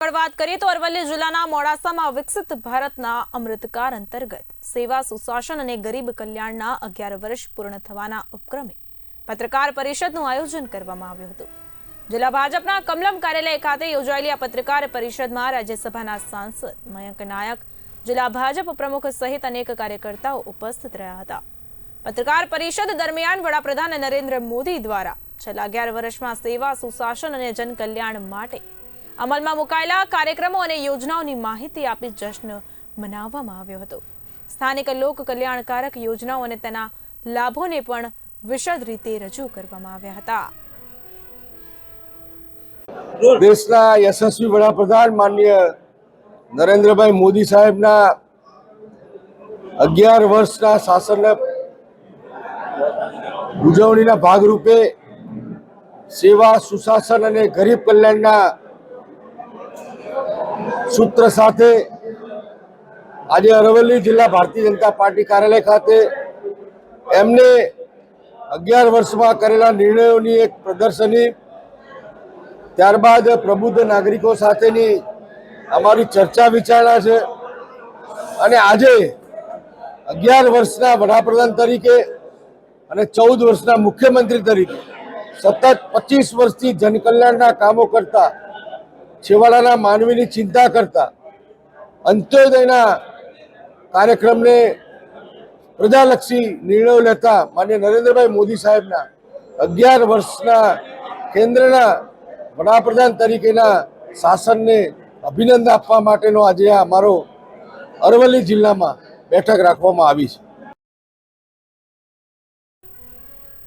વાત કરીએ તો અરવલ્લી જિલ્લાના મોડાસામાં વિકસિત ભારતના અમૃતકાર અંતર્ગત સેવા, સુશાસન અને ગરીબ કલ્યાણના અગિયાર વર્ષ પૂર્ણ થવાના ઉપક્રમે પત્રકાર પરિષદનું આયોજન કરવામાં આવ્યું હતું. જિલ્લા ભાજપના કમલમ કાર્યાલય ખાતે યોજાયેલી આ પત્રકાર પરિષદમાં રાજ્યસભાના સાંસદ, મયંક નાયક, જિલ્લા ભાજપ પ્રમુખ સહિત અનેક કાર્યકર્તાઓ ઉપસ્થિત રહ્યા હતા. પત્રકાર પરિષદ દરમિયાન વડાપ્રધાન નરેન્દ્ર મોદી દ્વારા છેલ્લા અગિયાર વર્ષમાં સેવા, સુશાસન અને જનકલ્યાણ માટે અમલમાં મુકાયેલા કાર્યક્રમો અને યોજનાઓની માહિતી આપી જશ્ન મનાવવામાં આવ્યો હતો. સ્થાનિક લોક કલ્યાણકારક યોજનાઓ અને તેના લાભોને પણ વિશદ રીતે રજૂ કરવામાં આવ્યા હતા. દેશના યશસ્વી વડાપ્રધાન માનનીય નરેન્દ્રભાઈ મોદી સાહેબના અગિયાર વર્ષના શાસનને ઉજવણીના ભાગરૂપે સેવા, સુશાસન અને ગરીબ કલ્યાણના સૂત્ર સાથે આજે અરવલ્લી જિલ્લા ભારતીય જનતા પાર્ટી કાર્યાલય ખાતે એમને અગિયાર વર્ષમાં કરેલા નિર્ણયોની એક પ્રદર્શની, ત્યારબાદ પ્રબુદ્ધ નાગરિકો સાથેની અમારી ચર્ચા વિચારણા છે અને આજે અગિયાર વર્ષના વડાપ્રધાન તરીકે અને ચૌદ વર્ષના મુખ્યમંત્રી તરીકે સતત પચીસ વર્ષથી જનકલ્યાણના કામો કરતા છેવાડાના માનવીની ચિંતા કરતા અંત્યોદયના કાર્યક્રમને પ્રજાલક્ષી નિર્ણયો લેતા માન્ય નરેન્દ્રભાઈ મોદી સાહેબના અગિયાર વર્ષના કેન્દ્રના વડાપ્રધાન તરીકેના શાસનને અભિનંદન આપવા માટેનો આજે અમારો અરવલ્લી જિલ્લામાં બેઠક રાખવામાં આવી છે.